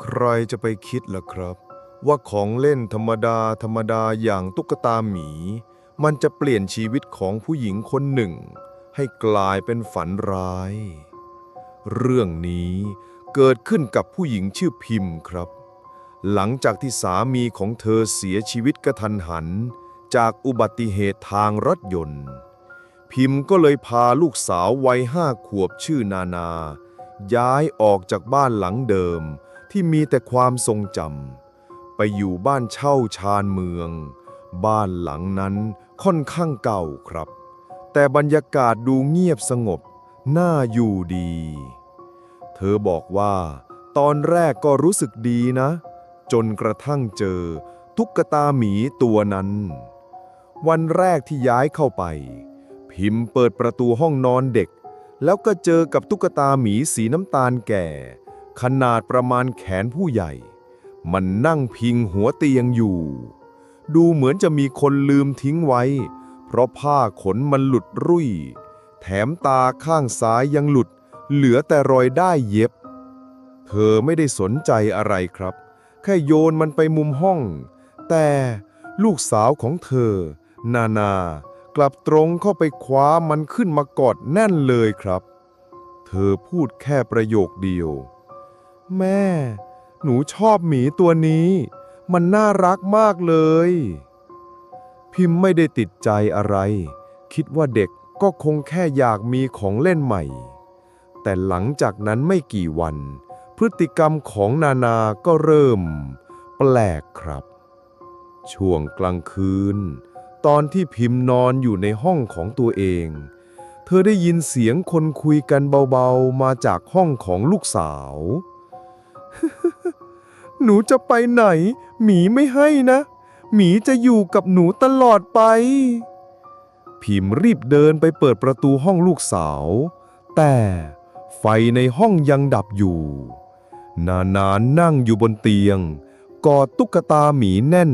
ใครจะไปคิดล่ะครับ ว่าของเล่นธรรมดาธรรมดาอย่างตุ๊กตาหมี มันจะเปลี่ยนชีวิตของผู้หญิงคนหนึ่ง ให้กลายเป็นฝันร้าย เรื่องนี้เกิดขึ้นกับผู้หญิงชื่อพิมพ์ครับ หลังจากที่สามีของเธอเสียชีวิตกระทันหัน จากอุบัติเหตุทางรถยนต์ พิมพ์ก็เลยพาลูกสาววัยห้าขวบชื่อนานา ย้ายออกจากบ้านหลังเดิมที่มีแต่ความทรงจำไปอยู่บ้านเช่าชานเมือง บ้านหลังนั้นค่อนข้างเก่าครับ แต่บรรยากาศดูเงียบสงบ น่าอยู่ดี เธอบอกว่า ตอนแรกก็รู้สึกดีนะ จนกระทั่งเจอตุ๊กตาหมีตัวนั้น วันแรกที่ย้ายเข้าไป พิมพ์เปิดประตูห้องนอนเด็ก แล้วก็เจอกับตุ๊กตาหมีสีน้ำตาลแก่ ขนาดประมาณแขนผู้ใหญ่ มันนั่งพิงหัวเตียงอยู่ ดูเหมือนจะมีคนลืมทิ้งไว้ เพราะผ้าขนมันหลุดรุ่ย แถมตาข้างซ้ายยังหลุด เหลือแต่รอยได้เย็บ เธอไม่ได้สนใจอะไรครับ แค่โยนมันไปมุมห้อง แต่ลูกสาวของเธอ นานา กลับตรงเข้าไปคว้ามันขึ้นมากอดแน่นเลยครับ เธอพูดแค่ประโยคเดียว แม่ หนูชอบหมีตัวนี้ มันน่ารักมากเลย พิมพ์ไม่ได้ติดใจอะไร คิดว่าเด็กก็คงแค่อยากมีของเล่นใหม่ แต่หลังจากนั้นไม่กี่วัน พฤติกรรมของนานาก็เริ่ม แปลกครับ ช่วงกลางคืน ตอนที่พิมพ์นอนอยู่ในห้องของตัวเอง เธอได้ยินเสียงคนคุยกันเบาๆ มาจากห้องของลูกสาว หนูจะไปไหน หมีไม่ให้นะ หมีจะอยู่กับหนูตลอดไป พิมพ์รีบเดินไปเปิดประตูห้องลูกสาว แต่ไฟในห้องยังดับอยู่ นานานนั่งอยู่บนเตียง กอดตุ๊กตาหมีแน่น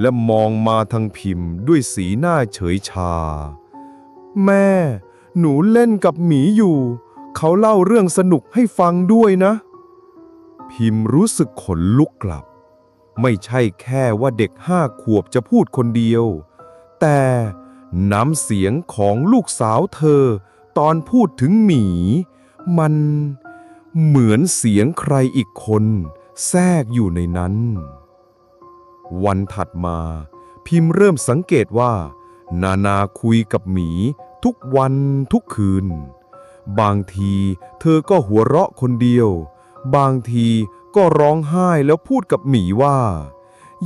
และมองมาทางพิมพ์ด้วยสีหน้าเฉยชา แม่ หนูเล่นกับหมีอยู่ เขาเล่าเรื่องสนุกให้ฟังด้วยนะ พิมพ์รู้สึกขนลุกกลับ ไม่ใช่แค่ว่าเด็กห้าขวบจะพูดคนเดียว แต่น้ำเสียงของลูกสาวเธอ ตอนพูดถึงหมี มันเหมือนเสียงใครอีกคน แทรกอยู่ในนั้น วันถัดมา พิมพ์เริ่มสังเกตว่า นานาคุยกับหมี ทุกวันทุกคืน บางทีเธอก็หัวเราะคนเดียว บางทีก็ร้องไห้แล้วพูดกับหมีว่า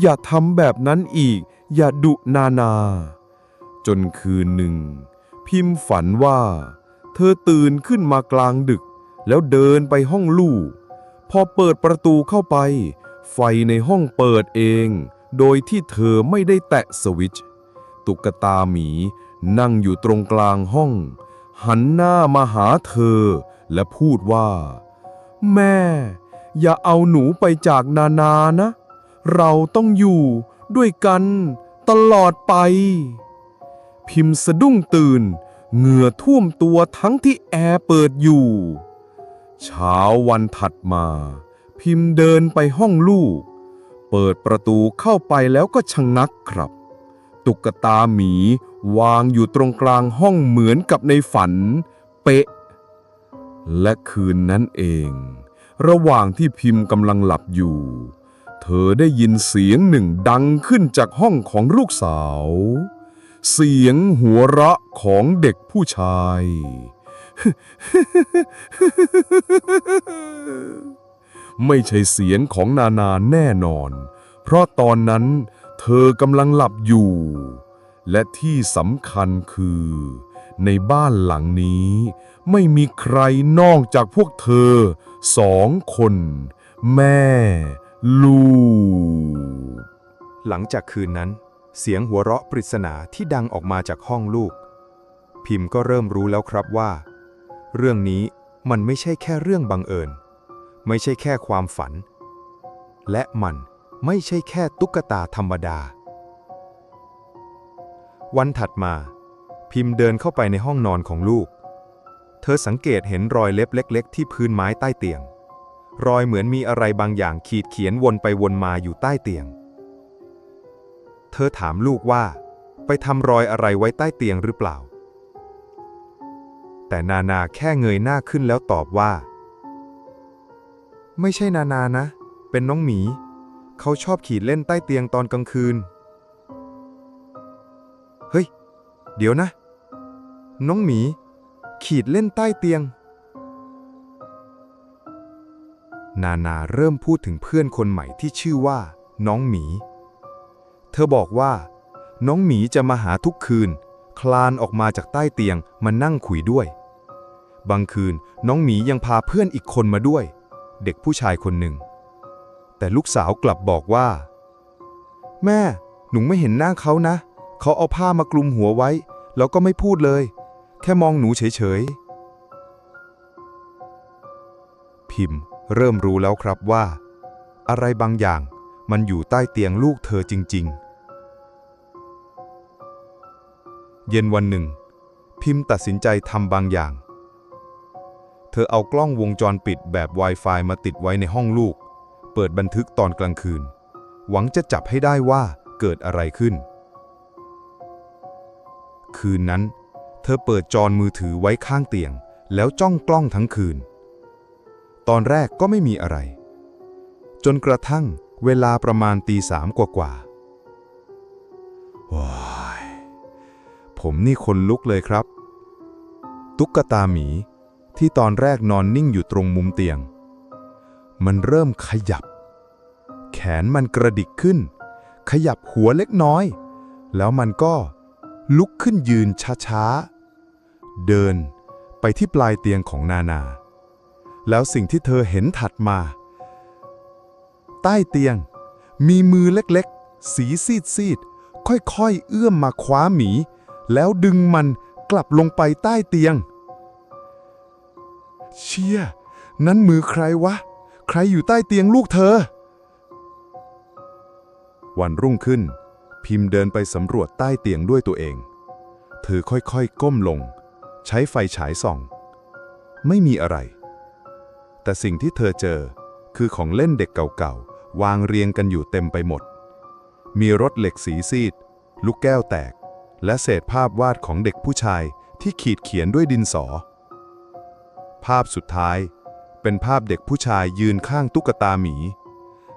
อย่าทำแบบนั้นอีก อย่าดุนานา จนคืนหนึ่ง พิมพ์ฝันว่า เธอตื่นขึ้นมากลางดึก แล้วเดินไปห้องลูก พอเปิดประตูเข้าไป ไฟในห้องเปิดเอง โดยที่เธอไม่ได้แตะสวิตช์ตุ๊กตาหมีนั่งอยู่ตรงกลางห้อง หันหน้ามาหาเธอ และพูดว่า แม่ อย่าเอาหนูไปจากนานานะ เราต้องอยู่ด้วยกันตลอดไป พิมพ์สะดุ้งตื่น เหงื่อท่วมตัวทั้งที่แอร์เปิดอยู่ เช้าวันถัดมา พิมพ์เดินไปห้องลูก เปิดประตูเข้าไปแล้วก็ชะงักครับ ตุ๊กตาหมีวางอยู่ตรงกลางห้องเหมือนกับในฝัน เป๊ะ และคืนนั้นเอง ระหว่างที่พิมพ์กำลังหลับอยู่ เธอได้ยินเสียงหนึ่งดังขึ้นจากห้องของลูกสาว เสียงหัวเราะของเด็กผู้ชาย ไม่ใช่เสียงของนานาแน่นอน เพราะตอนนั้นเธอกำลังหลับอยู่ และที่สำคัญคือ ในบ้านหลังนี้ ไม่มีใครนอกจากพวกเธอสองคน แม่ ลูก หลังจากคืนนั้น เสียงหัวเราะปริศนาที่ดังออกมาจากห้องลูก พิมพ์ก็เริ่มรู้แล้วครับว่า เรื่องนี้มันไม่ใช่แค่เรื่องบังเอิญ ไม่ใช่แค่ความฝัน และมันไม่ใช่แค่ตุ๊กตาธรรมดา วันถัดมา พิมพ์เดินเข้าไปในห้องนอนของลูก เธอสังเกตเห็นรอยเล็บเล็ก ๆ ที่พื้นไม้ใต้เตียง รอยเหมือนมีอะไรบางอย่างขีดเขียนวนไปวนมาอยู่ใต้เตียง เธอถามลูกว่า ไปทำรอยอะไรไว้ใต้เตียงหรือเปล่า แต่นานาแค่เงยหน้าขึ้นแล้วตอบว่า ไม่ใช่นานานะ เป็นน้องหมี เขาชอบขีดเล่นใต้เตียงตอนกลางคืน เฮ้ย เดี๋ยวนะ น้องหมี ขีดเล่นใต้เตียง นานาเริ่มพูดถึงเพื่อนคนใหม่ที่ชื่อว่า น้องหมี เธอบอกว่า น้องหมีจะมาหาทุกคืน คลานออกมาจากใต้เตียงมานั่งคุยด้วย บางคืนน้องหมียังพาเพื่อนอีกคนมาด้วย เด็กผู้ชายคนหนึ่ง แต่ลูกสาวกลับบอกว่า แม่ หนูไม่เห็นหน้าเขานะ เขาเอาผ้ามากลุมหัวไว้ แล้วก็ไม่พูดเลย แค่มองหนูเฉยๆ พิมพ์เริ่มรู้แล้วครับว่า อะไรบางอย่างมันอยู่ใต้เตียงลูกเธอจริง ๆ เย็นวันหนึ่ง พิมพ์ตัดสินใจทำบางอย่าง เธอเอากล้องวงจรปิดแบบ Wi-Fi มาติดไว้ในห้องลูก เปิดบันทึกตอนกลางคืน หวังจะจับให้ได้ว่าเกิดอะไรขึ้น คืนนั้น เธอเปิดจอมือถือไว้ข้างเตียง แล้วจ้องกล้องทั้งคืน ตอนแรกก็ไม่มีอะไร จนกระทั่งเวลาประมาณตีสามกว่าๆว้ายผมนี่คนลุกเลยครับ ตุ๊กตาหมี ที่ตอนแรกนอนนิ่งอยู่ตรงมุมเตียง มันเริ่มขยับ แขนมันกระดิกขึ้น ขยับหัวเล็กน้อย แล้วมันก็ลุกขึ้นยืนช้าๆ เดินไปที่ปลายเตียงของนานา แล้วสิ่งที่เธอเห็นถัดมา ใต้เตียง มีมือเล็กๆ สีซีดๆ ค่อยๆ เอื้อมมาคว้าหมี แล้วดึงมันกลับลงไปใต้เตียง เชี่ย นั่นมือใครวะ ใครอยู่ใต้เตียงลูกเธอ วันรุ่งขึ้น พิมพ์เดินไปสำรวจใต้เตียงด้วยตัวเอง เธอค่อยๆ ก้มลง ใช้ไฟฉายส่อง ไม่มีอะไร แต่สิ่งที่เธอเจอคือของเล่นเด็กเก่าๆ วางเรียงกันอยู่เต็มไปหมด มีรถเหล็กสีซีด ลูกแก้วแตก และเศษภาพวาดของเด็กผู้ชายที่ขีดเขียนด้วยดินสอ ภาพสุดท้าย เป็นภาพเด็กผู้ชายยืนข้างตุ๊กตาหมี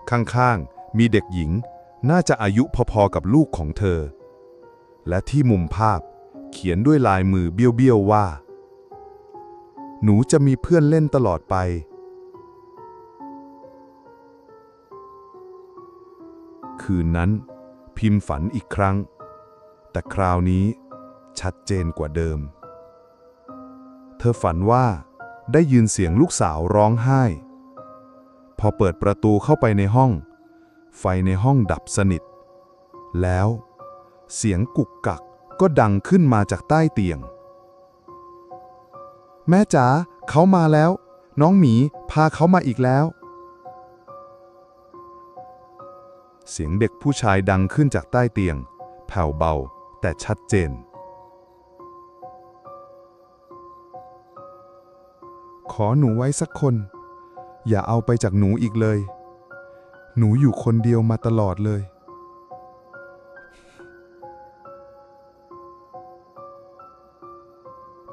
ข้างๆ มีเด็กหญิง น่าจะอายุพอๆกับลูกของเธอ และที่มุมภาพเขียนด้วยลายมือเบี้ยวๆว่า หนูจะมีเพื่อนเล่นตลอดไปคืนนั้น พิมพ์ฝันอีกครั้ง แต่คราวนี้ชัดเจนกว่าเดิม เธอฝันว่า ได้ยินเสียงลูกสาวร้องไห้ พอเปิดประตูเข้าไปในห้อง ไฟในห้องดับสนิท แล้ว เสียงกุกกักก็ดังขึ้นมาจากใต้เตียง แม่จ๋าเขามาแล้ว น้องหมีพาเขามาอีกแล้ว เสียงเด็กผู้ชายดังขึ้นจากใต้เตียง แผ่วเบาแต่ชัดเจน ขอหนูไว้สักคน อย่าเอาไปจากหนูอีกเลย หนูอยู่คนเดียวมาตลอดเลย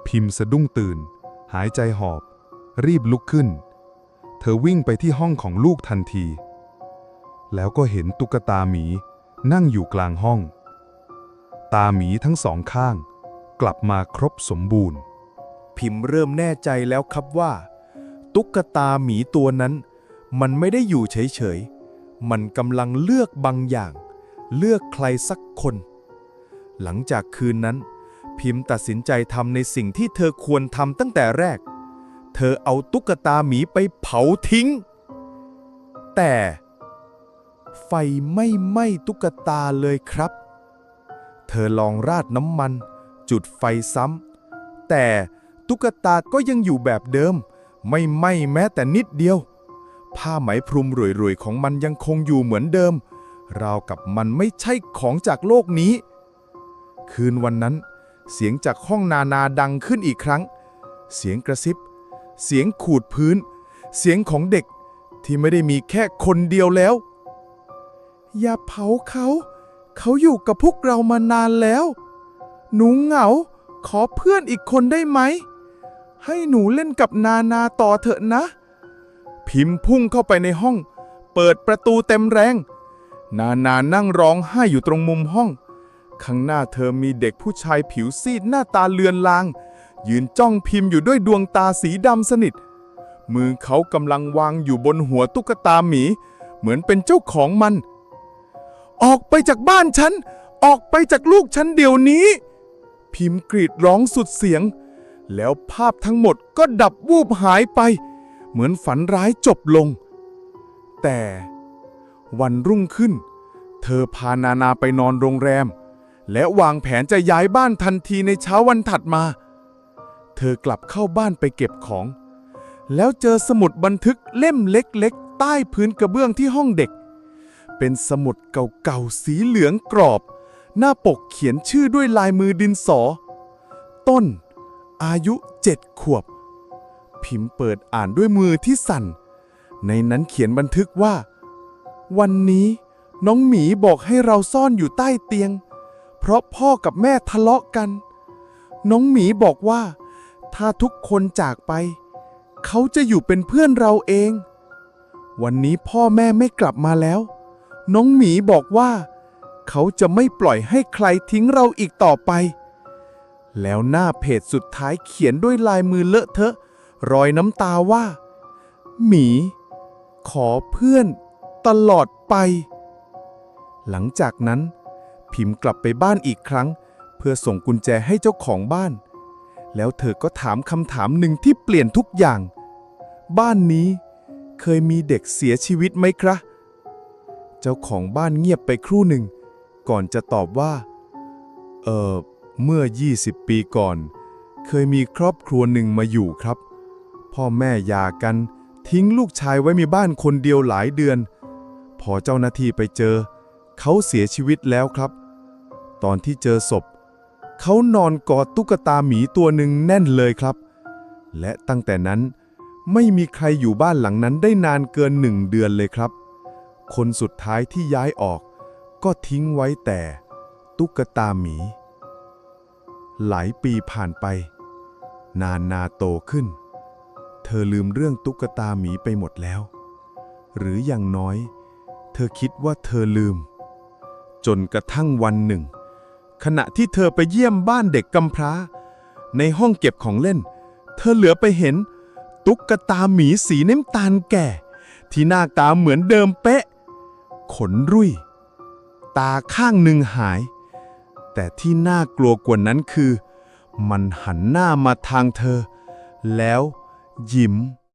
พิมพ์สะดุ้งตื่น หายใจหอบ รีบลุกขึ้น เธอวิ่งไปที่ห้องของลูกทันที แล้วก็เห็นตุ๊กตาหมีนั่งอยู่กลางห้อง ตาหมีทั้งสองข้าง กลับมาครบสมบูรณ์ พิมพ์เริ่มแน่ใจแล้วครับว่า ตุ๊กตาหมีตัวนั้น มันไม่ได้อยู่เฉยๆ มันกำลังเลือกบางอย่าง เลือกใครสักคน หลังจากคืนนั้น พิมพ์ตัดสินใจทำในสิ่งที่เธอควรทำตั้งแต่แรก เธอเอาตุ๊กตาหมีไปเผาทิ้ง แต่ ไฟไม่ไหม้ตุ๊กตาเลยครับ เธอลองราดน้ำมัน จุดไฟซ้ำแต่ ตุ๊กตาก็ยังอยู่แบบเดิม ไม่ไหม้แม้แต่นิดเดียว ผ้าไหมพรมรวยๆของมันยังคงอยู่เหมือนเดิม ราวกับมันไม่ใช่ของจากโลกนี้ คืนวันนั้น เสียงจากห้องนานาดังขึ้นอีกครั้ง เสียงกระซิบ เสียงขูดพื้น เสียงของเด็กที่ไม่ได้มีแค่คนเดียวแล้ว อย่าเผาเขา เขาอยู่กับพวกเรามานานแล้ว หนูเหงา ขอเพื่อนอีกคนได้ไหม ให้หนูเล่นกับนานาต่อเถอะนะ พิมพ์พุ่งเข้าไปในห้อง เปิดประตูเต็มแรง นานานั่งร้องไห้อยู่ตรงมุมห้อง ข้างหน้าเธอมีเด็กผู้ชายผิวซีดหน้าตาเลือนลาง ยืนจ้องพิมพ์อยู่ด้วยดวงตาสีดำสนิท มือเขากำลังวางอยู่บนหัวตุ๊กตาหมี เหมือนเป็นเจ้าของมัน ออกไปจากบ้านฉัน ออกไปจากลูกฉันเดี๋ยวนี้ พิมพ์กรีดร้องสุดเสียง แล้วภาพทั้งหมดก็ดับวูบหายไป เหมือนฝันร้ายจบลง แต่วันรุ่งขึ้น เธอพานานาไปนอนโรงแรม และวางแผนจะย้ายบ้านทันทีในเช้าวันถัดมา เธอกลับเข้าบ้านไปเก็บของ แล้วเจอสมุดบันทึกเล่มเล็กๆ ใต้พื้นกระเบื้องที่ห้องเด็ก เป็นสมุดเก่าๆ สีเหลืองกรอบ หน้าปกเขียนชื่อด้วยลายมือดินสอ ต้น อายุเจ็ดขวบ พิมพ์เปิดอ่านด้วยมือที่สั่น ในนั้นเขียนบันทึกว่า วันนี้น้องหมีบอกให้เราซ่อนอยู่ใต้เตียง เพราะพ่อกับแม่ทะเลาะกัน น้องหมีบอกว่า ถ้าทุกคนจากไป เขาจะอยู่เป็นเพื่อนเราเอง วันนี้พ่อแม่ไม่กลับมาแล้ว น้องหมีบอกว่า เขาจะไม่ปล่อยให้ใครทิ้งเราอีกต่อไป แล้วหน้าเพจสุดท้ายเขียนด้วยลายมือเลอะเทอะ รอยน้ำตาว่า หมี ขอเพื่อน ตลอดไป หลังจากนั้น พิมพ์กลับไปบ้านอีกครั้ง เพื่อส่งกุญแจให้เจ้าของบ้าน แล้วเธอก็ถามคำถามหนึ่งที่เปลี่ยนทุกอย่าง บ้านนี้เคยมีเด็กเสียชีวิตไหมครับ เจ้าของบ้านเงียบไปครู่หนึ่ง ก่อนจะตอบว่า เออ เมื่อ 20 ปีก่อน เคยมีครอบครัวหนึ่งมาอยู่ครับ พ่อแม่หย่ากัน ทิ้งลูกชายไว้มีบ้านคนเดียวหลายเดือน พอเจ้าหน้าที่ไปเจอ เขาเสียชีวิตแล้วครับ ตอนที่เจอศพ เขานอนกอดตุ๊กตาหมีตัวหนึ่งแน่นเลยครับ และตั้งแต่นั้นไม่มีใครอยู่บ้านหลังนั้นได้นานเกินหนึ่งเดือนเลยครับ คนสุดท้ายที่ย้ายออก ก็ทิ้งไว้แต่ ตุ๊กตาหมี หลายปีผ่านไป นานนาโตขึ้น เธอลืมเรื่องตุ๊กตาหมีไปหมดแล้ว หรืออย่างน้อย เธอคิดว่าเธอลืม จนกระทั่งวันหนึ่ง ขณะที่เธอไปเยี่ยมบ้านเด็กกำพร้า ในห้องเก็บของเล่น เธอเหลือไปเห็น ตุ๊กตาหมีสีน้ำตาลแก่ ที่หน้าตาเหมือนเดิมเป๊ะ ขนรุ่ย ตาข้างหนึ่งหาย แต่ที่น่ากลัวกว่านั้นคือ มันหันหน้ามาทางเธอ แล้วยิ้ม